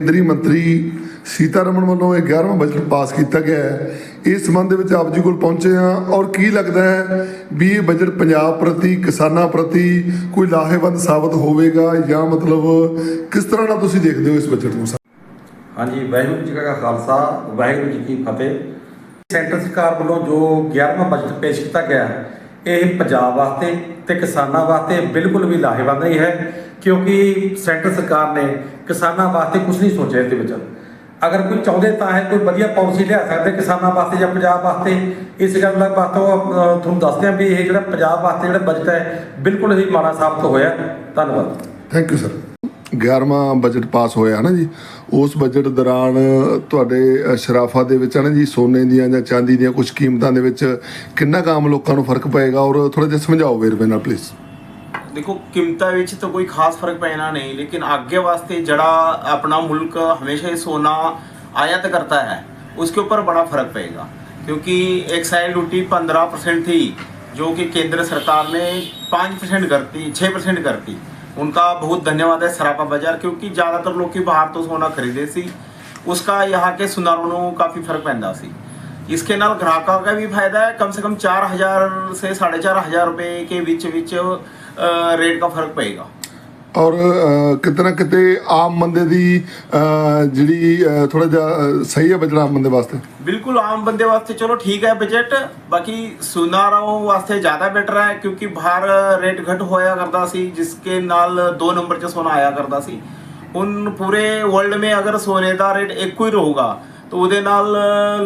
ਕੇਂਦਰੀ ਮੰਤਰੀ ਸੀਤਾਰਮਨ ਵੱਲੋਂ ਇਹ 11ਵਾਂ ਬਜਟ ਪਾਸ ਕੀਤਾ ਗਿਆ ਹੈ। ਇਸ ਸੰਬੰਧ ਵਿੱਚ ਆਪ ਜੀ ਕੋਲ ਪਹੁੰਚੇ ਹਾਂ ਔਰ ਕੀ ਲੱਗਦਾ ਹੈ ਵੀ ਇਹ ਬਜਟ ਪੰਜਾਬ ਪ੍ਰਤੀ, ਕਿਸਾਨਾਂ ਪ੍ਰਤੀ ਕੋਈ ਲਾਹੇਵੰਦ ਸਾਬਤ ਹੋਵੇਗਾ ਜਾਂ ਮਤਲਬ ਕਿਸ ਤਰ੍ਹਾਂ ਨਾਲ ਤੁਸੀਂ ਦੇਖਦੇ ਹੋ ਇਸ ਬਜਟ ਨੂੰ? ਹਾਂਜੀ, ਵਾਹਿਗੁਰੂ ਜੀ ਕਾ ਖਾਲਸਾ, ਵਾਹਿਗੁਰੂ ਜੀ ਕੀ ਫਤਿਹ। ਸੈਂਟਰ ਸਰਕਾਰ ਵੱਲੋਂ ਜੋ 11ਵਾਂ ਬਜਟ ਪੇਸ਼ ਕੀਤਾ ਗਿਆ ਇਹ ਪੰਜਾਬ ਵਾਸਤੇ ਤੇ ਕਿਸਾਨਾਂ ਵਾਸਤੇ ਬਿਲਕੁਲ ਵੀ ਲਾਹੇਵੰਦ ਨਹੀਂ ਹੈ, ਕਿਉਂਕਿ ਸੈਂਟਰ ਸਰਕਾਰ ਨੇ ਕਿਸਾਨਾਂ ਵਾਸਤੇ ਕੁਝ ਨਹੀਂ ਸੋਚਿਆ ਇਹਦੇ ਵਿੱਚ। ਅਗਰ ਕੋਈ ਚਾਹੁੰਦੇ ਤਾਂ ਹੈ ਕੋਈ ਵਧੀਆ ਪਾਲਿਸੀ ਲਿਆ ਸਕਦੇ ਕਿਸਾਨਾਂ ਵਾਸਤੇ ਜਾਂ ਪੰਜਾਬ ਵਾਸਤੇ। ਇਸ ਗੱਲ ਦਾ ਬਾਤੋਂ ਤੁਹਾਨੂੰ ਦੱਸਦੇ ਹਾਂ ਵੀ ਇਹ ਜਿਹੜਾ ਪੰਜਾਬ ਵਾਸਤੇ ਜਿਹੜਾ ਬਜਟ ਹੈ ਬਿਲਕੁਲ ਹੀ ਮਾੜਾ ਸਾਬਤ ਹੋਇਆ। ਧੰਨਵਾਦ। ਥੈਂਕ ਯੂ ਸਰ 11ਵਾਂ ਬਜਟ ਪਾਸ ਹੋਇਆ ਹੈ ਨਾ ਜੀ। ਉਸ ਬਜਟ ਦੌਰਾਨ ਤੁਹਾਡੇ ਅ, ਸ਼ਰਾਫਾ ਦੇ ਵਿੱਚ ਹੈ ਨਾ ਜੀ ਸੋਨੇ ਦੀਆਂ ਜਾਂ ਚਾਂਦੀ ਦੀਆਂ ਕੁਝ ਕੀਮਤਾਂ ਦੇ ਵਿੱਚ ਕਿੰਨਾ ਕੁ ਆਮ ਲੋਕਾਂ ਨੂੰ ਫ਼ਰਕ ਪਏਗਾ ਔਰ ਥੋੜਾ ਜਿਹਾ ਸਮਝਾਓ ਵੇਰਵੇ ਨਾਲ ਪਲੀਜ਼ ਦੇਖੋ ਕੀਮਤਾਂ ਵਿੱਚ ਤਾਂ ਕੋਈ ਖਾਸ ਫ਼ਰਕ ਪੈਣਾ ਨਹੀਂ ਲੇਕਿਨ ਅੱਗੇ ਵਾਸਤੇ ਜਿਹੜਾ ਆਪਣਾ ਮੁਲਕ ਹਮੇਸ਼ਾ ਹੀ ਸੋਨਾ आयात करता है उसके ऊपर बड़ा फर्क पड़ेगा क्योंकि एक्साइज ड्यूटी पंद्रह परसेंट थी जो कि केंद्र सरकार ने पाँच परसेंट करती छः परसेंट करती उनका बहुत धन्यवाद है सरापा बाजार क्योंकि ज़्यादातर लोग की बाहर तो सोना खरीदे सी उसका यहाँ के सुनारों ਨੂੰ ਕਾਫੀ ਫ਼ਰਕ ਪੈਂਦਾ ਸੀ इसके ਨਾਲ ग्राहकों का भी फायदा है कम से कम चार हज़ार से साढ़े चार हज़ार रुपये के बीच बीच ਰੇਟ ਦਾ ਫ਼ਰਕ ਪਏਗਾ। ਔਰ ਕਿਤਨਾ ਕਿਤੇ ਆਮ ਬੰਦੇ ਦੀ ਜਿਹੜੀ ਥੋੜਾ ਜਿਹਾ ਸਹੀ ਹੈ ਬਜਟ ਆਮ ਬੰਦੇ ਵਾਸਤੇ। ਬਿਲਕੁਲ ਆਮ ਬੰਦੇ ਵਾਸਤੇ ਚਲੋ ਠੀਕ ਹੈ ਬਜਟ ਬਾਕੀ ਸੁਨਾਰਾਓ ਵਾਸਤੇ ਜ਼ਿਆਦਾ ਬੈਟਰ ਹੈ ਕਿਉਂਕਿ ਬਾਹਰ ਰੇਟ ਘਟ ਹੋਇਆ ਕਰਦਾ ਸੀ ਜਿਸ ਕੇ ਨਾਲ 2 ਨੰਬਰ 'ਚ ਸੋਨਾ ਆਇਆ ਕਰਦਾ ਸੀ। ਹੁਣ ਪੂਰੇ ਵਰਲਡ ਮੇ ਅਗਰ ਸੋਨੇ ਦਾ ਰੇਟ ਇੱਕੋ ਹੀ ਰਹੂਗਾ ਤਾਂ ਉਹਦੇ ਨਾਲ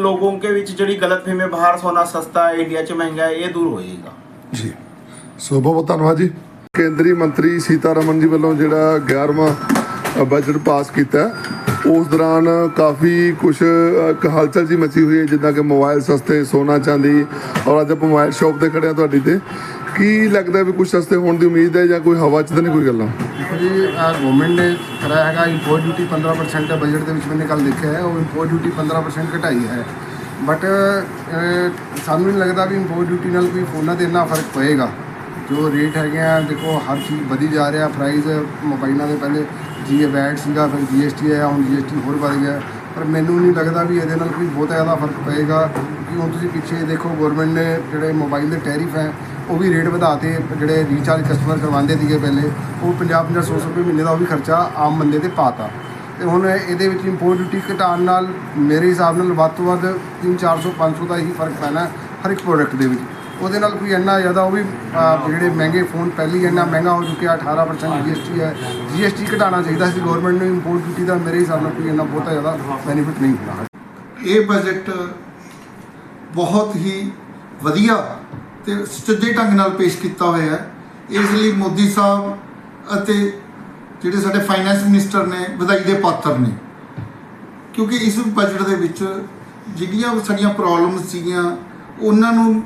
ਲੋਕਾਂ ਕੇ ਵਿੱਚ ਜਿਹੜੀ ਗਲਤਫਹਿਮੀ ਬਾਹਰ ਸੋਨਾ ਸਸਤਾ ਇੰਡੀਆ 'ਚ ਮਹਿੰਗਾ ਇਹ ਦੂਰ ਹੋ ਜਾਏਗਾ ਜੀ। ਸੋ ਬਹੁਤ ਬਹੁਤ ਧੰਨਵਾਦ ਜੀ। ਕੇਂਦਰੀ ਮੰਤਰੀ ਸੀਤਾਰਮਨ ਜੀ ਵੱਲੋਂ ਜਿਹੜਾ 11ਵਾਂ ਬਜਟ ਪਾਸ ਕੀਤਾ ਉਸ ਦੌਰਾਨ ਕਾਫੀ ਕੁਝ ਹਲਚਲ ਜੀ ਮਚੀ ਹੋਈ ਹੈ, ਜਿੱਦਾਂ ਕਿ ਮੋਬਾਈਲ ਸਸਤੇ, ਸੋਨਾ ਚਾਂਦੀ ਔਰ ਅੱਜ ਆਪਾਂ ਮੋਬਾਈਲ ਸ਼ਾਪ ਤੇ ਖੜੇ ਹਾਂ ਤੁਹਾਡੀ ਤੇ। ਕੀ ਲੱਗਦਾ ਵੀ ਕੁਝ ਸਸਤੇ ਹੋਣ ਦੀ ਉਮੀਦ ਹੈ ਜਾਂ ਕੋਈ ਹਵਾ 'ਚ ਤਾਂ ਨਹੀਂ ਕੋਈ ਗੱਲਾਂ? ਦੇਖੋ ਜੀ ਗਵਰਨਮੈਂਟ ਨੇ ਕਰਾਇਆ ਹੈਗਾ ਇੰਪੋਰਟ ਡਿਊਟੀ 15% ਹੈ ਬਜਟ ਦੇ ਵਿੱਚ ਮੈंने ਕੱਲ ਦੇਖਿਆ ਹੈ, ਉਹ ਇੰਪੋਰਟ ਡਿਊਟੀ 15% ਘਟਾਈ ਹੈ। ਬਟ ਸਾਨੂੰ ਨਹੀਂ ਲੱਗਦਾ ਵੀ ਇੰਪੋਰਟ ਡਿਊਟੀ ਨਾਲ ਕੋਈ ਫੋਨਾਂ ਤੇ ਇੰਨਾ ਫ਼ਰਕ ਪਏਗਾ। ਜੋ ਰੇਟ ਹੈਗੇ ਆ, ਦੇਖੋ, ਹਰ ਚੀਜ਼ ਵਧੀ ਜਾ ਰਿਹਾ ਪ੍ਰਾਈਸ ਮੋਬਾਈਲਾਂ ਦੇ ਪਹਿਲੇ ਜੀ ਵੈਟ ਸੀਗਾ, ਫਿਰ ਜੀਐਸਟੀ ਆਇਆ, ਹੁਣ ਜੀਐਸਟੀ ਹੋਰ ਵਧ ਗਿਆ। ਪਰ ਮੈਨੂੰ ਨਹੀਂ ਲੱਗਦਾ ਵੀ ਇਹਦੇ ਨਾਲ ਕੋਈ ਬਹੁਤਾ ਜ਼ਿਆਦਾ ਫ਼ਰਕ ਪਏਗਾ, ਕਿਉਂਕਿ ਹੁਣ ਤੁਸੀਂ ਪਿੱਛੇ ਦੇਖੋ ਗਵਰਨਮੈਂਟ ਨੇ ਜਿਹੜੇ ਮੋਬਾਈਲ ਦੇ ਟੈਰਿਫ ਹੈ, ਉਹ ਵੀ ਰੇਟ ਵਧਾਤੇ, ਜਿਹੜੇ ਰੀਚਾਰਜ ਕਸਟਮਰ ਕਰਵਾਉਂਦੇ ਸੀਗੇ ਪਹਿਲੇ, ਉਹ 50 50 100 ਰੁਪਏ ਮਹੀਨੇ ਦਾ ਉਹ ਵੀ ਖਰਚਾ ਆਮ ਬੰਦੇ ਤੇ ਪਾਤਾ। ਤੇ ਹੁਣ ਇਹਦੇ ਵਿੱਚ ਇੰਪੋਰਟ ਡਿਊਟੀ ਘਟਾਉਣ ਨਾਲ ਮੇਰੇ ਹਿਸਾਬ ਨਾਲ ਵੱਧ ਤੋਂ ਵੱਧ 3 400 500 ਦਾ ਹੀ ਫ਼ਰਕ ਪੈਣਾ ਹਰ ਇੱਕ ਪ੍ਰੋਡਕਟ ਦੇ ਵਿੱਚ। ਉਹਦੇ ਨਾਲ ਕੋਈ ਇੰਨਾ ਜ਼ਿਆਦਾ ਉਹ ਵੀ ਅਹ, ਜਿਹੜੇ ਮਹਿੰਗੇ ਫੋਨ ਪਹਿਲੀ ਇੰਨਾ ਮਹਿੰਗਾ ਹੋ ਚੁੱਕਿਆ 18% ਜੀਐਸਟੀ ਹੈ। ਜੀਐਸਟੀ ਘਟਾਉਣਾ ਚਾਹੀਦਾ ਸੀ ਗਵਰਨਮੈਂਟ ਨੂੰ ਇੰਪੋਰਟ ਡਿਊਟੀ ਦਾ ਮੇਰੇ ਹਿਸਾਬ ਨਾਲ ਕੋਈ ਇੰਨਾ ਬਹੁਤਾ ਜ਼ਿਆਦਾ ਬੈਨੀਫਿਟ ਨਹੀਂ ਹੋਣਾ ਇਹ ਬਜਟ ਬਹੁਤ ਹੀ ਵਧੀਆ ਤੇ ਸੁਚੱਜੇ ਢੰਗ ਨਾਲ ਪੇਸ਼ ਕੀਤਾ ਹੋਇਆ ਹੈ। ਇਸ ਲਈ ਮੋਦੀ ਸਾਹਿਬ ਅਤੇ ਜਿਹੜੇ ਸਾਡੇ ਫਾਈਨੈਂਸ ਮਿਨਿਸਟਰ ਨੇ ਵਧਾਈ ਦੇ ਪਾਤਰ ਨੇ ਕਿਉਂਕਿ ਇਸ ਬਜਟ ਦੇ ਵਿੱਚ ਜਿਹੜੀਆਂ ਸਾਡੀਆਂ ਪ੍ਰੋਬਲਮਸ ਸੀਗੀਆਂ ਉਹਨਾਂ ਨੂੰ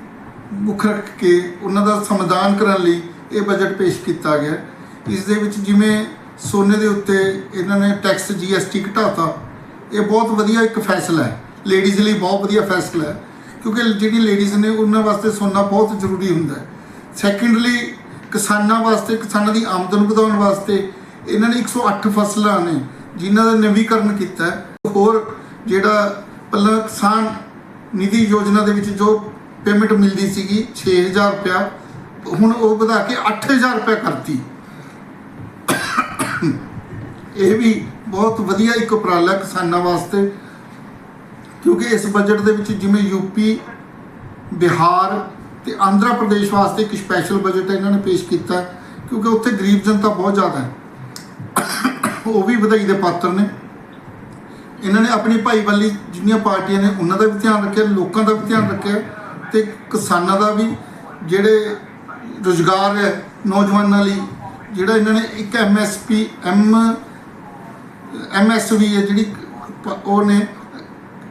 ਮੁੱਖ ਰੱਖ ਕੇ ਉਹਨਾਂ ਦਾ ਸਮਾਧਾਨ ਕਰਨ ਲਈ ਇਹ ਬਜਟ ਪੇਸ਼ ਕੀਤਾ ਗਿਆ। ਇਸ ਦੇ ਵਿੱਚ ਜਿਵੇਂ ਸੋਨੇ ਦੇ ਉੱਤੇ ਇਹਨਾਂ ਨੇ ਟੈਕਸ ਜੀਐਸਟੀ ਘਟਾਤਾ, ਇਹ ਬਹੁਤ ਵਧੀਆ ਇੱਕ ਫੈਸਲਾ ਹੈ। ਲੇਡੀਜ਼ ਲਈ ਬਹੁਤ ਵਧੀਆ ਫੈਸਲਾ ਹੈ, ਕਿਉਂਕਿ ਜਿਹੜੀ ਲੇਡੀਜ਼ ਨੇ ਉਹਨਾਂ ਵਾਸਤੇ ਸੋਨਾ ਬਹੁਤ ਜ਼ਰੂਰੀ ਹੁੰਦਾ ਹੈ। ਸੈਕੰਡਲੀ ਕਿਸਾਨਾਂ ਵਾਸਤੇ, ਕਿਸਾਨਾਂ ਦੀ ਆਮਦਨ ਵਧਾਉਣ ਵਾਸਤੇ ਇਹਨਾਂ ਨੇ 108 ਫਸਲਾਂ ਨੇ ਜਿਨ੍ਹਾਂ ਦਾ ਨਵੀਕਰਨ ਕੀਤਾ ਹੋਰ ਜਿਹੜਾ ਪਹਿਲਾਂ ਕਿਸਾਨ ਨਿਧੀ ਯੋਜਨਾ ਦੇ ਵਿੱਚ ਜੋ ਪੇਮੈਂਟ ਮਿਲਦੀ ਸੀਗੀ 6000 ਰੁਪਇਆ। ਹੁਣ ਉਹ ਵਧਾ ਕੇ 8000 ਰੁਪਇਆ ਕਰਤੀ। ਇਹ ਵੀ ਬਹੁਤ ਵਧੀਆ ਇੱਕ ਉਪਰਾਲਾ ਕਿਸਾਨਾਂ ਵਾਸਤੇ। ਕਿਉਂਕਿ ਇਸ ਬਜਟ ਦੇ ਵਿੱਚ ਜਿਵੇਂ ਯੂਪੀ ਬਿਹਾਰ ਤੇ ਆਂਧਰਾ ਪ੍ਰਦੇਸ਼ ਵਾਸਤੇ ਇੱਕ ਸਪੈਸ਼ਲ ਬਜਟ ਇਹਨਾਂ ਨੇ ਪੇਸ਼ ਕੀਤਾ। ਕਿਉਂਕਿ ਉੱਥੇ ਗਰੀਬ ਜਨਤਾ ਬਹੁਤ ਜ਼ਿਆਦਾ ਹੈ। ਉਹ ਵੀ ਵਧਾਈ ਦੇ ਪਾਤਰ ਨੇ। ਇਹਨਾਂ ਨੇ ਆਪਣੀ ਭਾਈਵਾਲੀ ਜਿੰਨੀਆਂ ਪਾਰਟੀਆਂ ਨੇ, ਉਹਨਾਂ ਦਾ ਵੀ ਧਿਆਨ ਰੱਖਿਆ, ਲੋਕਾਂ ਦਾ ਵੀ ਧਿਆਨ ਰੱਖਿਆ। ਤੇ ਕਿਸਾਨਾਂ ਦਾ ਵੀ ਜਿਹੜੇ ਰੁਜ਼ਗਾਰ ਹੈ ਨੌਜਵਾਨਾਂ ਲਈ, ਜਿਹੜਾ ਇਹਨਾਂ ਨੇ ਇੱਕ ਐਮਐਸਪੀ ਐਮ ਐਮਐਸਵੀ ਹੈ ਜਿਹੜੀ ਉਹ ਨੇ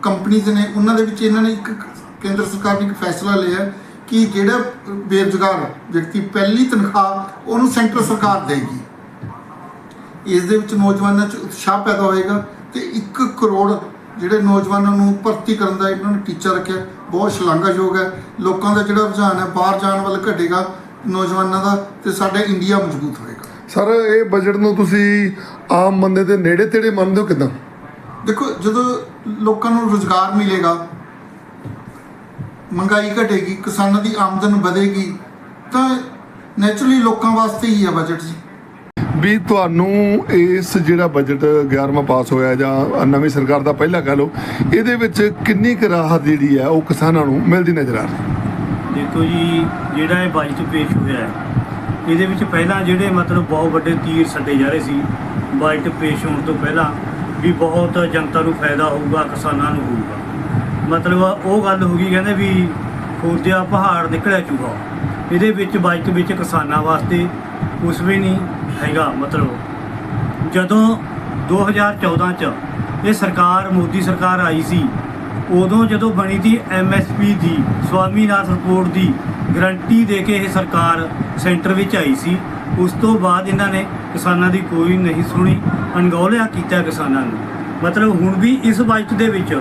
ਕੰਪਨੀਆਂ ਨੇ, ਉਹਨਾਂ ਦੇ ਵਿੱਚ ਇਹਨਾਂ ਨੇ ਇੱਕ ਕੇਂਦਰ ਸਰਕਾਰ ਨੇ ਇੱਕ ਫੈਸਲਾ ਲਿਆ ਕਿ ਜਿਹੜਾ ਬੇਰੁਜ਼ਗਾਰ ਵਿਅਕਤੀ ਪਹਿਲੀ ਤਨਖਾਹ ਉਹਨੂੰ ਸੈਂਟਰ ਸਰਕਾਰ ਦੇਗੀ। ਇਸ ਦੇ ਵਿੱਚ ਨੌਜਵਾਨਾਂ 'ਚ ਉਤਸ਼ਾਹ ਪੈਦਾ ਹੋਏਗਾ ਤੇ 1 ਕਰੋੜ ਜਿਹੜੇ ਨੌਜਵਾਨਾਂ ਨੂੰ ਭਰਤੀ ਕਰਨ ਦਾ ਇਹਨਾਂ ਨੇ ਟੀਚਾ ਰੱਖਿਆ। ਬਹੁਤ ਸ਼ਲਾਘਾਯੋਗ ਹੈ। ਲੋਕਾਂ ਦਾ ਜਿਹੜਾ ਰੁਝਾਨ ਹੈ ਬਾਹਰ ਜਾਣ ਵੱਲ ਘਟੇਗਾ ਨੌਜਵਾਨਾਂ ਦਾ ਤੇ ਸਾਡਾ ਇੰਡੀਆ ਮਜ਼ਬੂਤ ਹੋਏਗਾ। ਸਰ ਇਹ ਬਜਟ ਨੂੰ ਤੁਸੀਂ ਆਮ ਬੰਦੇ ਦੇ ਨੇੜੇ ਤੇੜੇ ਮੰਨਦੇ ਹੋ ਕਿਦਾਂ? ਦੇਖੋ ਜਦੋਂ ਲੋਕਾਂ ਨੂੰ ਰੋਜ਼ਗਾਰ ਮਿਲੇਗਾ ਮਹਿੰਗਾਈ ਘਟੇਗੀ ਕਿਸਾਨਾਂ ਦੀ ਆਮਦਨ ਵਧੇਗੀ ਤਾਂ ਨੇਚਰਲੀ ਲੋਕਾਂ ਵਾਸਤੇ ਹੀ ਹੈ ਬਜਟ ਜੀ। ਵੀ ਤੁਹਾਨੂੰ ਇਸ ਜਿਹੜਾ ਬਜਟ 11ਵਾਂ ਪਾਸ ਹੋਇਆ ਜਾਂ ਨਵੀਂ ਸਰਕਾਰ ਦਾ ਪਹਿਲਾ ਕਹ ਲਓ, ਇਹਦੇ ਵਿੱਚ ਕਿੰਨੀ ਕੁ ਰਾਹਤ ਜਿਹੜੀ ਹੈ ਉਹ ਕਿਸਾਨਾਂ ਨੂੰ ਮਿਲਦੀ ਨਜ਼ਰ ਆ ਰਹੀ ਦੇਖੋ ਜੀ, ਜਿਹੜਾ ਇਹ ਬਜਟ ਪੇਸ਼ ਹੋਇਆ ਹੈ, ਇਹਦੇ ਵਿੱਚ ਪਹਿਲਾਂ ਜਿਹੜੇ ਮਤਲਬ ਬਹੁਤ ਵੱਡੇ ਤੀਰ ਛੱਡੇ ਜਾ ਰਹੇ ਸੀ ਬਜਟ ਪੇਸ਼ ਹੋਣ ਤੋਂ ਪਹਿਲਾਂ ਵੀ ਬਹੁਤ ਜਨਤਾ ਨੂੰ ਫਾਇਦਾ ਹੋਊਗਾ, ਕਿਸਾਨਾਂ ਨੂੰ ਹੋਊਗਾ। ਮਤਲਬ ਉਹ ਗੱਲ ਹੋ ਗਈ, ਕਹਿੰਦੇ ਵੀ ਖੋਦਿਆ ਪਹਾੜ ਨਿਕਲਿਆ ਚੂਹਾ ਇਹਦੇ ਵਿੱਚ ਬਜਟ ਵਿੱਚ ਕਿਸਾਨਾਂ ਵਾਸਤੇ ਕੁਝ ਵੀ ਨਹੀਂ ਹੈਗਾ, ਮਤਲਬ ਜਦੋਂ 2014 ਚ ਇਹ ਸਰਕਾਰ, ਮੋਦੀ ਸਰਕਾਰ ਆਈ ਸੀ, ਉਦੋਂ ਜਦੋਂ ਬਣੀ ਸੀ ਐਮਐਸਪੀ ਦੀ, ਸਵਾਮੀਨਾਥਨ ਰਿਪੋਰਟ ਦੀ ਗਰੰਟੀ ਦੇ ਕੇ ਇਹ ਸਰਕਾਰ ਸੈਂਟਰ ਵਿੱਚ ਆਈ ਸੀ, ਉਸ ਤੋਂ ਬਾਅਦ ਇਹਨਾਂ ਨੇ ਕਿਸਾਨਾਂ ਦੀ ਕੋਈ ਨਹੀਂ ਸੁਣੀ, ਅਣਗੌਲਿਆ ਕੀਤਾ ਕਿਸਾਨਾਂ ਨੂੰ। ਮਤਲਬ ਹੁਣ ਵੀ ਇਸ ਬਜਟ ਦੇ ਵਿੱਚ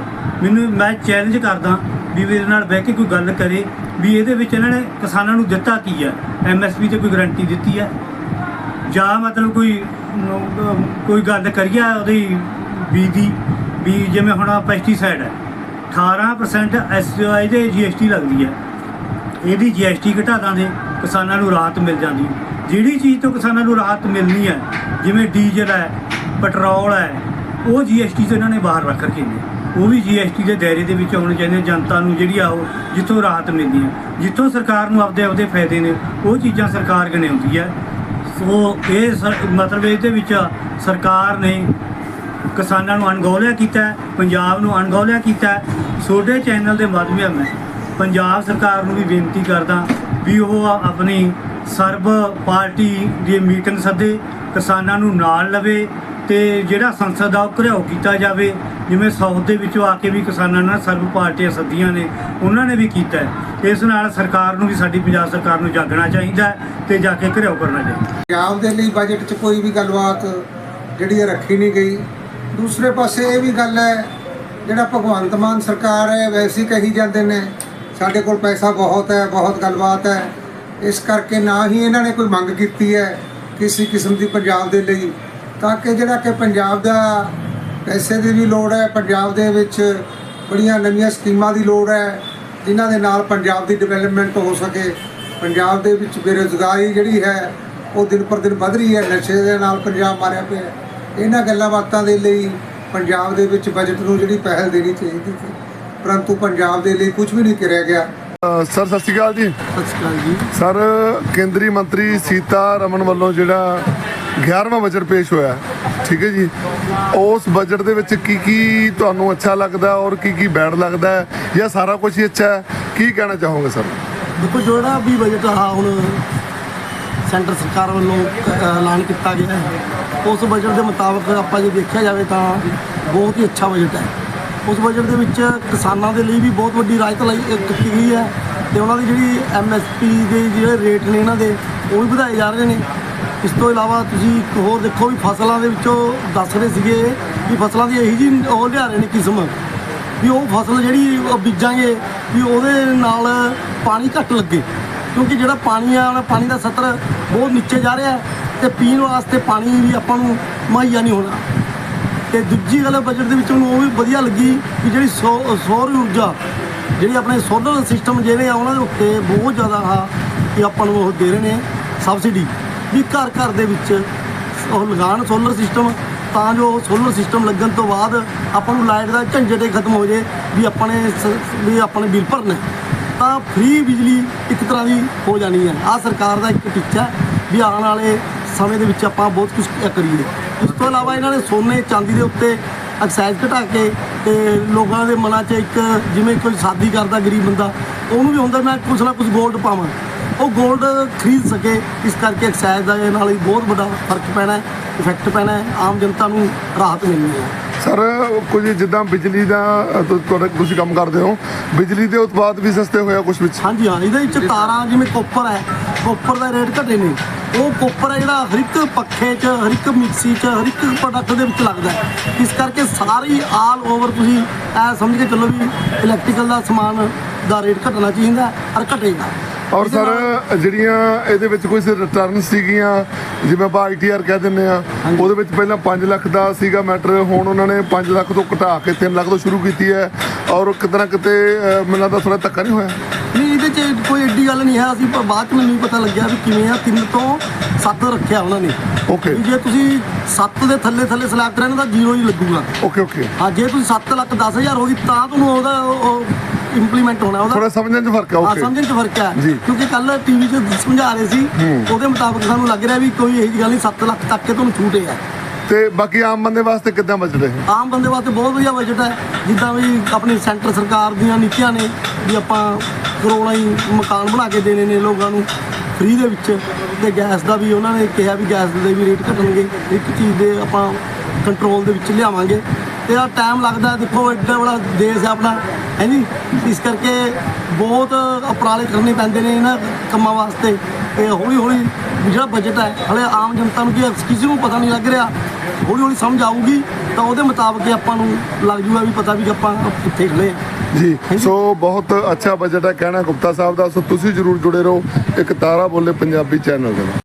ਮੈਨੂੰ, ਮੈਂ ਚੈਲੰਜ ਕਰਦਾ ਵੀ ਮੇਰੇ ਨਾਲ ਬਹਿ ਕੇ ਕੋਈ ਗੱਲ ਕਰੇ ਵੀ ਇਹਦੇ ਵਿੱਚ ਇਹਨਾਂ ਨੇ ਕਿਸਾਨਾਂ ਨੂੰ ਦਿੱਤਾ ਕੀ ਹੈ? ਐਮਐਸਪੀ ਤੇ ਕੋਈ ਗਰੰਟੀ ਦਿੱਤੀ ਹੈ? ਜਾਂ ਮਤਲਬ ਕੋਈ ਕੋਈ ਗੱਲ ਕਰੀਏ ਉਹਦੀ ਬੀ ਦੀ, ਵੀ ਜਿਵੇਂ ਹੁਣ ਪੈਸਟੀਸਾਈਡ ਹੈ 18% ਐਸਆਈ ਦੇ ਜੀਐਸਟੀ ਲੱਗਦੀ ਹੈ। ਇਹਦੀ ਜੀਐਸਟੀ ਘਟਾ ਦਾਂਗੇ ਕਿਸਾਨਾਂ ਨੂੰ ਰਾਹਤ ਮਿਲ ਜਾਂਦੀ ਜਿਹੜੀ ਚੀਜ਼ ਤੋਂ ਕਿਸਾਨਾਂ ਨੂੰ ਰਾਹਤ ਮਿਲਣੀ ਹੈ, ਜਿਵੇਂ ਡੀਜ਼ਲ ਹੈ, ਪੈਟਰੋਲ ਹੈ, ਉਹ ਜੀਐਸਟੀ ਤੋਂ ਇਹਨਾਂ ਨੇ ਬਾਹਰ ਰੱਖ ਰੱਖੇ ਨੇ ਉਹ ਵੀ ਜੀਐਸਟੀ ਦੇ ਦਾਇਰੇ ਦੇ ਵਿੱਚ ਆਉਣੇ ਚਾਹੀਦੇ ਜਨਤਾ ਨੂੰ ਜਿਹੜੀ ਆ ਉਹ ਜਿੱਥੋਂ ਰਾਹਤ ਮਿਲਦੀ ਹੈ। ਜਿੱਥੋਂ ਸਰਕਾਰ ਨੂੰ ਆਪਦੇ ਆਪਦੇ ਫਾਇਦੇ ਨੇ, ਉਹ ਚੀਜ਼ਾਂ ਸਰਕਾਰ ਗਣਾਉਂਦੀ ਹੈ। ਸੋ ਇਹ ਸਰ- ਮਤਲਬ ਇਹਦੇ ਵਿੱਚ ਸਰਕਾਰ ਨੇ ਕਿਸਾਨਾਂ ਨੂੰ ਅਣਗੌਲਿਆ ਕੀਤਾ ਪੰਜਾਬ ਨੂੰ ਅਣਗੌਲਿਆ ਕੀਤਾ ਹੈ। ਛੋਟੇ ਚੈਨਲ ਦੇ ਮਾਧਿਅਮ ਹੈ ਪੰਜਾਬ ਸਰਕਾਰ ਨੂੰ ਵੀ ਬੇਨਤੀ ਕਰਦਾ ਵੀ ਉਹ ਆਪਣੀ ਸਰਬ ਪਾਰਟੀ ਦੀ ਮੀਟਿੰਗ ਸੱਦੇ, ਕਿਸਾਨਾਂ ਨੂੰ ਨਾਲ ਲਵੇ ਤੇ ਜਿਹੜਾ ਸੰਸਦ ਦਾ ਉਹ ਘਿਰਾਓ ਕੀਤਾ ਜਾਵੇ, ਜਿਵੇਂ ਸਾਊਥ ਦੇ ਵਿੱਚੋਂ ਆ ਕੇ ਵੀ ਕਿਸਾਨਾਂ ਨਾਲ ਸਰਬ ਪਾਰਟੀਆਂ ਸੱਦੀਆਂ ਨੇ, ਉਹਨਾਂ ਨੇ ਵੀ ਕੀਤਾ ਇਸ ਨਾਲ ਸਰਕਾਰ ਨੂੰ ਵੀ ਸਾਡੀ ਪੰਜਾਬ ਸਰਕਾਰ ਨੂੰ ਜਾਗਣਾ ਚਾਹੀਦਾ ਹੈ ਤੇ ਜਾ ਕੇ ਘਿਰਾਓ ਕਰਨਾ ਚਾਹੀਦਾ ਪੰਜਾਬ ਦੇ ਲਈ ਬਜਟ 'ਚ ਕੋਈ ਵੀ ਗੱਲਬਾਤ ਜਿਹੜੀ ਹੈ ਰੱਖੀ ਨਹੀਂ ਗਈ। ਦੂਸਰੇ ਪਾਸੇ ਇਹ ਵੀ ਗੱਲ ਹੈ, ਜਿਹੜਾ ਭਗਵੰਤ ਮਾਨ ਸਰਕਾਰ ਹੈ, ਵੈਸੇ ਕਹੀ ਜਾਂਦੇ ਨੇ, ਸਾਡੇ ਕੋਲ ਪੈਸਾ ਬਹੁਤ ਹੈ, ਬਹੁਤ ਗੱਲਬਾਤ ਹੈ। ਇਸ ਕਰਕੇ ਨਾ ਹੀ ਇਹਨਾਂ ਨੇ ਕੋਈ ਮੰਗ ਕੀਤੀ ਹੈ, ਕਿਸੇ ਕਿਸਮ ਦੀ ਪੰਜਾਬ ਦੇ ਲਈ। ਤਾਂ ਕਿ ਜਿਹੜਾ ਕਿ ਪੰਜਾਬ ਦਾ ਪੈਸੇ ਦੀ ਵੀ ਲੋੜ ਹੈ ਪੰਜਾਬ ਦੇ ਵਿੱਚ ਬੜੀਆਂ ਨਵੀਆਂ ਸਕੀਮਾਂ ਦੀ ਲੋੜ ਹੈ ਜਿਨ੍ਹਾਂ ਦੇ ਨਾਲ ਪੰਜਾਬ ਦੀ ਡਿਵੈਲਪਮੈਂਟ ਹੋ ਸਕੇ। ਪੰਜਾਬ ਦੇ ਵਿੱਚ ਬੇਰੁਜ਼ਗਾਰੀ ਜਿਹੜੀ ਹੈ ਉਹ ਦਿਨ ਪਰ ਦਿਨ ਵੱਧ ਰਹੀ ਹੈ ਨਸ਼ੇ ਦੇ ਨਾਲ ਪੰਜਾਬ ਮਾਰਿਆ ਪਿਆ। ਇਹਨਾਂ ਗੱਲਾਂ ਬਾਤਾਂ ਦੇ ਲਈ ਪੰਜਾਬ ਦੇ ਵਿੱਚ ਬਜਟ ਨੂੰ ਜਿਹੜੀ ਪਹਿਲ ਦੇਣੀ ਚਾਹੀਦੀ ਸੀ। ਪਰੰਤੂ ਪੰਜਾਬ ਦੇ ਲਈ ਕੁਝ ਵੀ ਨਹੀਂ ਕਰਿਆ ਗਿਆ। ਸਰ ਸਤਿ ਸ਼੍ਰੀ ਅਕਾਲ ਜੀ। ਸਤਿ ਸ਼੍ਰੀ ਅਕਾਲ ਜੀ। ਸਰ ਕੇਂਦਰੀ ਮੰਤਰੀ ਸੀਤਾ ਰਮਨ ਵੱਲੋਂ ਜਿਹੜਾ 11ਵਾਂ ਬਜਟ ਪੇਸ਼ ਹੋਇਆ। ਠੀਕ ਹੈ ਜੀ। ਉਸ ਬਜਟ ਦੇ ਵਿੱਚ ਕੀ ਕੀ ਤੁਹਾਨੂੰ ਅੱਛਾ ਲੱਗਦਾ ਔਰ ਕੀ ਕੀ ਬੈਡ ਲੱਗਦਾ ਹੈ ਜਾਂ ਸਾਰਾ ਕੁਝ ਹੀ ਅੱਛਾ ਹੈ? ਕੀ ਕਹਿਣਾ ਚਾਹੋਗੇ ਸਰ? ਦੇਖੋ ਜਿਹੜਾ ਵੀ ਬਜਟ ਆ, ਹੁਣ ਸੈਂਟਰ ਸਰਕਾਰ ਵੱਲੋਂ ਐਲਾਨ ਕੀਤਾ ਗਿਆ ਹੈ। ਉਸ ਬਜਟ ਦੇ ਮੁਤਾਬਕ ਆਪਾਂ ਜੇ ਦੇਖਿਆ ਜਾਵੇ ਤਾਂ ਬਹੁਤ ਹੀ ਅੱਛਾ ਬਜਟ ਹੈ। ਉਸ ਬਜਟ ਦੇ ਵਿੱਚ ਕਿਸਾਨਾਂ ਦੇ ਲਈ ਵੀ ਬਹੁਤ ਵੱਡੀ ਰਾਹਤ ਲਈ ਕੀਤੀ ਗਈ ਹੈ ਤੇ ਉਹਨਾਂ ਦੀ ਜਿਹੜੀ ਐਮਐਸਪੀ ਦੇ ਜਿਹੜੇ ਰੇਟ ਨੇ ਇਹਨਾਂ ਦੇ, ਉਹ ਵੀ ਵਧਾਏ ਜਾ ਰਹੇ ਨੇ। ਇਸ ਤੋਂ ਇਲਾਵਾ ਤੁਸੀਂ ਇੱਕ ਹੋਰ ਦੇਖੋ ਵੀ ਫਸਲਾਂ ਦੇ ਵਿੱਚੋਂ ਦੱਸ ਰਹੇ ਸੀਗੇ ਵੀ ਫਸਲਾਂ ਦੀ ਇਹੀ ਜੀ ਉਹ ਲਿਆ ਰਹੇ ਨੇ ਕਿਸਮ, ਵੀ ਉਹ ਫਸਲ ਜਿਹੜੀ ਬੀਜਾਂਗੇ ਵੀ ਉਹਦੇ ਨਾਲ ਪਾਣੀ ਘੱਟ ਲੱਗੇ। ਕਿਉਂਕਿ ਜਿਹੜਾ ਪਾਣੀ ਆ ਉਹਦਾ ਪਾਣੀ ਦਾ ਸਤਰ ਬਹੁਤ ਨੀਚੇ ਜਾ ਰਿਹਾ ਹੈ ਤੇ ਪੀਣ ਵਾਸਤੇ ਪਾਣੀ ਵੀ ਆਪਾਂ ਨੂੰ ਮੁਹੱਈਆ ਨਹੀਂ ਹੋਣਾ। ਤੇ ਦੂਜੀ ਗੱਲ ਬਜਟ ਦੇ ਵਿੱਚ ਉਹਨੂੰ ਉਹ ਵੀ ਵਧੀਆ ਲੱਗੀ ਕਿ ਜਿਹੜੀ ਸੌ- ਸੌਰ ਊਰਜਾ, ਜਿਹੜੀ ਆਪਣੇ ਸੋਲਰ ਸਿਸਟਮ ਜਿਹੜੇ ਆ ਉਹਨਾਂ ਦੇ ਉੱਤੇ ਬਹੁਤ ਜ਼ਿਆਦਾ ਆ ਕਿ ਆਪਾਂ ਨੂੰ ਉਹ ਦੇ ਰਹੇ ਨੇ ਸਬਸਿਡੀ ਵੀ ਘਰ ਘਰ ਦੇ ਵਿੱਚ ਉਹ ਲਗਾਉਣ ਸੋਲਰ ਸਿਸਟਮ ਤਾਂ ਜੋ ਸੋਲਰ ਸਿਸਟਮ ਲੱਗਣ ਤੋਂ ਬਾਅਦ ਆਪਾਂ ਨੂੰ ਲਾਈਟ ਦਾ ਝੰਜਟ ਹੀ ਖਤਮ ਹੋ ਜੇ ਵੀ ਆਪਣੇ ਸ- ਵੀ ਆਪਣੇ ਬਿੱਲ ਭਰਨਾ। ਤਾਂ ਫ੍ਰੀ ਬਿਜਲੀ ਇੱਕ ਤਰ੍ਹਾਂ ਦੀ ਹੋ ਜਾਣੀ ਹੈ। ਆ ਸਰਕਾਰ ਦਾ ਇੱਕ ਟੀਚਾ ਵੀ ਆਉਣ ਵਾਲੇ ਸਮੇਂ ਦੇ ਵਿੱਚ ਆਪਾਂ ਬਹੁਤ ਕੁਝ ਕਰੀਏ। ਇਸ ਤੋਂ ਇਲਾਵਾ ਇਹਨਾਂ ਨੇ ਸੋਨੇ ਚਾਂਦੀ ਦੇ ਉੱਤੇ ਐਕਸਾਈਜ਼ ਘਟਾ ਕੇ ਤੇ ਲੋਕਾਂ ਦੇ ਮਨਾਂ 'ਚ ਇੱਕ ਜਿਵੇਂ ਕੋਈ ਸ਼ਾਦੀ ਕਰਦਾ ਗਰੀਬ ਬੰਦਾ, ਉਹਨੂੰ ਵੀ ਹੁੰਦਾ ਮੈਂ ਕੁਛ ਨਾ ਕੁਛ ਗੋਲਡ ਪਾਵਾਂ। ਉਹ 골ਡ ਖਰੀਦ ਸਕੇ। ਇਸ ਕਰਕੇ ਐਕਸਾਈਜ਼ ਦਾ ਇਹ ਨਾਲ ਹੀ ਬਹੁਤ ਵੱਡਾ ਫ਼ਰਕ ਪੈਣਾ ਹੈ ਇਫੈਕਟ ਪੈਣਾ ਹੈ ਆਮ ਜਨਤਾ ਨੂੰ ਰਾਹਤ ਮਿਲਣੀ ਹੈ। ਸਰ ਕੁਝ ਜਿੱਦਾਂ ਬਿਜਲੀ ਦਾ ਤੁਹਾਡਾ ਤੁਸੀਂ ਕੰਮ ਕਰਦੇ ਹੋ ਬਿਜਲੀ ਦੇ ਉਤਪਾਦ ਵੀ ਸਸਤੇ ਹੋਇਆ ਕੁਝ ਵਿੱਚ? ਹਾਂਜੀ ਹਾਂ ਇਹਦੇ ਵਿੱਚ ਤਾਰਾਂ ਜਿਵੇਂ ਕੋਪਰ ਹੈ ਕੋਪਰ ਦਾ ਰੇਟ ਘਟੇ ਨੇ। ਉਹ ਕੋਪਰ ਹੈ ਜਿਹੜਾ ਹਰ ਇੱਕ ਪੱਖੇ 'ਚ ਹਰ ਇੱਕ ਮਿਕਸੀ 'ਚ ਹਰ ਇੱਕ ਪ੍ਰੋਡਕਟ ਦੇ ਵਿੱਚ ਲੱਗਦਾ ਹੈ। ਇਸ ਕਰਕੇ ਸਾਰੀ ਆਲ ਓਵਰ ਤੁਸੀਂ ਐ ਸਮਝ ਕੇ ਚੱਲੋ ਵੀ ਇਲੈਕਟ੍ਰੀਕਲ ਦਾ ਸਮਾਨ ਦਾ ਰੇਟ ਘਟਣਾ ਚਾਹੀਦਾ ਔਰ ਘਟੇਗਾ। ਔਰ ਸਰ ਜਿਹੜੀਆਂ ਇਹਦੇ ਵਿੱਚ ਕੋਈ ਰਿਟਰਨ ਸੀਗੀਆਂ ਜਿਵੇਂ ਆਪਾਂ ਆਈਟੀਆਰ ਕਹਿ ਦਿੰਦੇ ਆ ਉਹਦੇ ਵਿੱਚ ਪਹਿਲਾਂ 5 ਲੱਖ ਦਾ ਸੀਗਾ ਮੈਟਰ ਹੁਣ ਉਹਨਾਂ ਨੇ 5 ਲੱਖ ਤੋਂ ਘਟਾ ਕੇ 3 ਲੱਖ ਤੋਂ ਸ਼ੁਰੂ ਕੀਤੀ ਹੈ ਔਰ ਕਿਤੇ ਨਾ ਕਿਤੇ ਮੈਨੂੰ ਲੱਗਦਾ ਥੋੜਾ ਧੱਕਾ ਨਹੀਂ ਹੋਇਆ। ਨਹੀਂ ਇਹਦੇ 'ਚ ਕੋਈ ਏਡੀ ਗੱਲ ਨਹੀਂ ਹੈ। ਅਸੀਂ ਪਰ ਬਾਅਦ 'ਚ ਮੈਨੂੰ ਪਤਾ ਲੱਗਿਆ ਵੀ ਕਿਵੇਂ ਆ ਤਿੰਨ ਤੋਂ ਸੱਤ ਰੱਖਿਆ ਉਹਨਾਂ ਨੇ। ਓਕੇ ਜੇ ਤੁਸੀਂ 7 ਦੇ ਥੱਲੇ ਥੱਲੇ ਸਲੈਬ ਰਹਿਣਾ ਤਾਂ ਜ਼ੀਰੋ ਹੀ ਲੱਗੂਗਾ। ਓਕੇ ਓਕੇ ਹਾਂ ਜੇ ਤੁਸੀਂ 7 ਲੱਖ 10000 ਹੋ ਗਈ ਤਾਂ ਤੁਹਾਨੂੰ ਉਹਦਾ ਇੰਪਲੀਮੈਂਟ ਹੋਣਾ ਉਹਦਾ। ਥੋੜਾ ਸਮਝਣ 'ਚ ਫ਼ਰਕ ਆ ਹਾਂ ਓਕੇ ਸਮਝਣ 'ਚ ਫ਼ਰਕ ਜੀ। ਕਿਉਂਕਿ ਕੱਲ ਟੀਵੀ 'ਚ ਸਮਝਾ ਰਹੇ ਸੀ ਉਹਦੇ ਮੁਤਾਬਕ ਸਾਨੂੰ ਲੱਗ ਰਿਹਾ ਵੀ ਕੋਈ ਇਹੋ ਜਿਹੀ ਗੱਲ ਨਹੀਂ 7 ਲੱਖ ਤੱਕ ਕੇ ਤੁਹਾਨੂੰ ਛੂਟ ਹੈ ਤੇ ਬਾਕੀ ਆਮ ਬੰਦੇ ਵਾਸਤੇ ਕਿੱਦਾਂ ਬਜਟ ਹੈ ਆਮ ਬੰਦੇ ਵਾਸਤੇ ਬਹੁਤ ਵਧੀਆ ਬਜਟ ਹੈ ਜਿੱਦਾਂ ਵੀ ਆਪਣੀ ਸੈਂਟਰ ਸਰਕਾਰ ਦੀਆਂ ਨੀਤੀਆਂ ਨੇ ਵੀ ਆਪਾਂ ਕਰੋੜਾਂ ਹੀ ਮਕਾਨ ਬਣਾ ਕੇ ਦੇਣੇ ਨੇ ਲੋਕਾਂ ਨੂੰ ਫ੍ਰੀ ਦੇ ਵਿੱਚ। ਤੇ ਗੈਸ ਦਾ ਵੀ ਉਹਨਾਂ ਨੇ ਕਿਹਾ ਵੀ ਗੈਸ ਦੇ ਵੀ ਰੇਟ ਘਟਣਗੇ। ਇੱਕ ਚੀਜ਼ ਦੇ ਆਪਾਂ ਕੰਟਰੋਲ ਦੇ ਵਿੱਚ ਲਿਆਵਾਂਗੇ। ਤੇ ਆ ਟਾਈਮ ਲੱਗਦਾ ਦੇਖੋ ਐਡਾ ਬੜਾ ਦੇਸ਼ ਹੈ ਆਪਣਾ ਹੈ ਜੀ ਇਸ ਕਰਕੇ ਬਹੁਤ ਉਪਰਾਲੇ ਕਰਨੇ ਪੈਂਦੇ ਨੇ ਇਹਨਾਂ ਕੰਮਾਂ ਵਾਸਤੇ। ਤੇ ਹੌਲੀ ਹੌਲੀ ਜਿਹੜਾ ਬਜਟ ਹੈ ਹਲੇ ਆਮ ਜਨਤਾ ਨੂੰ ਕੀ ਕਿਸੇ ਨੂੰ ਪਤਾ ਨਹੀਂ ਲੱਗ ਰਿਹਾ ਹੌਲੀ ਹੌਲੀ ਸਮਝ ਆਊਗੀ ਤਾਂ ਉਹਦੇ ਮੁਤਾਬਕ ਆਪਾਂ ਨੂੰ ਲੱਗ ਜੂਗਾ ਵੀ ਪਤਾ ਵੀ ਆਪਾਂ ਕਿੱਥੇ ਖੜੇ ਹਾਂ। ਜੀ ਸੋ ਬਹੁਤ ਅੱਛਾ ਬਜਟ ਹੈ ਕਹਿਣਾ ਗੁਪਤਾ ਸਾਹਿਬ ਦਾ। ਸੋ ਤੁਸੀਂ ਜਰੂਰ ਜੁੜੇ ਰਹੋ ਇੱਕ ਤਾਰਾ ਬੋਲੇ ਪੰਜਾਬੀ ਚੈਨਲ ਦੇ ਨਾਲ।